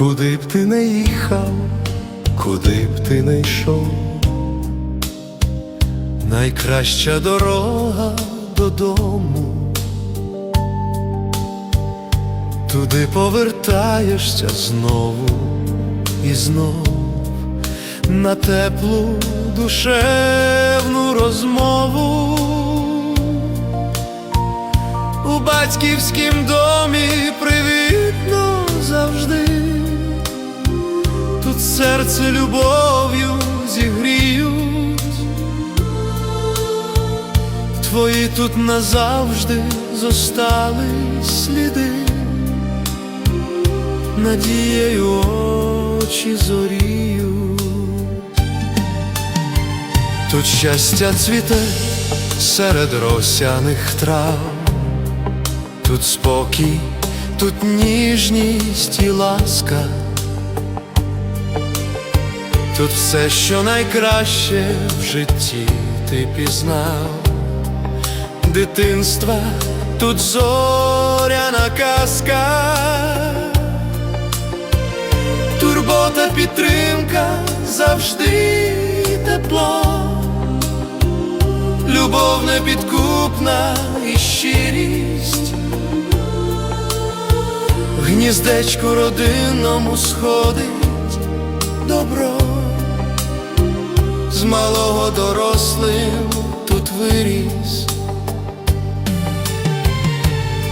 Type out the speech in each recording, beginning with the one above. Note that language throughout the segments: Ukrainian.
Куди б ти не їхав, куди б ти не йшов, найкраща дорога додому, туди повертаєшся знову і знов. На теплу душевну розмову. У батьківськім домі серце любов'ю зігріють, твої тут назавжди зостались сліди, надією очі зоріють. Тут щастя цвіте серед росяних трав. Тут спокій, тут ніжність і ласка, тут все, що найкраще в житті ти пізнав, дитинства, тут зоряна казка, турбота, підтримка, завжди тепло, любов непідкупна і щирість. В гніздечку родинному сходить добро, з малого дорослим тут виріс,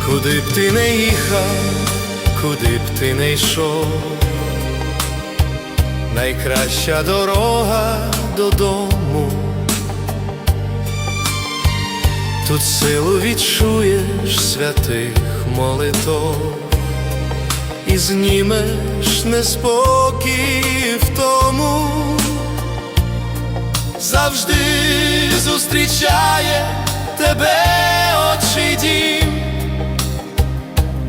куди б ти не їхав, куди б ти не йшов, найкраща дорога додому. Тут силу відчуєш святих молитов і знімеш неспокій в тому, завжди зустрічає тебе очі дім,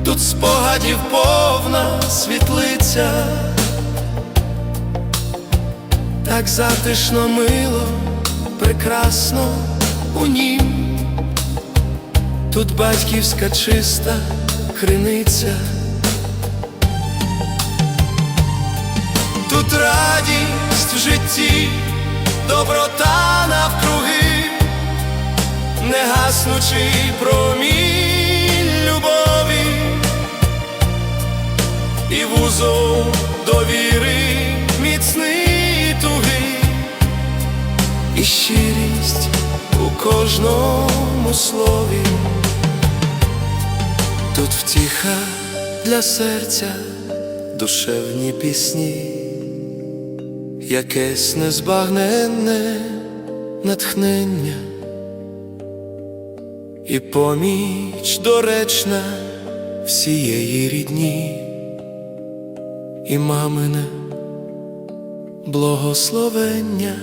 тут спогадів повна світлиця, так затишно мило, прекрасно у нім. Тут батьківська чиста криниця, тут радість в житті, доброта навкруги, негаснучий промінь любові і вузол довіри міцний туги, і щирість у кожному слові. Тут втіха для серця, душевні пісні, якесь незбагненне натхнення і поміч доречна всієї рідні, і мамине благословення.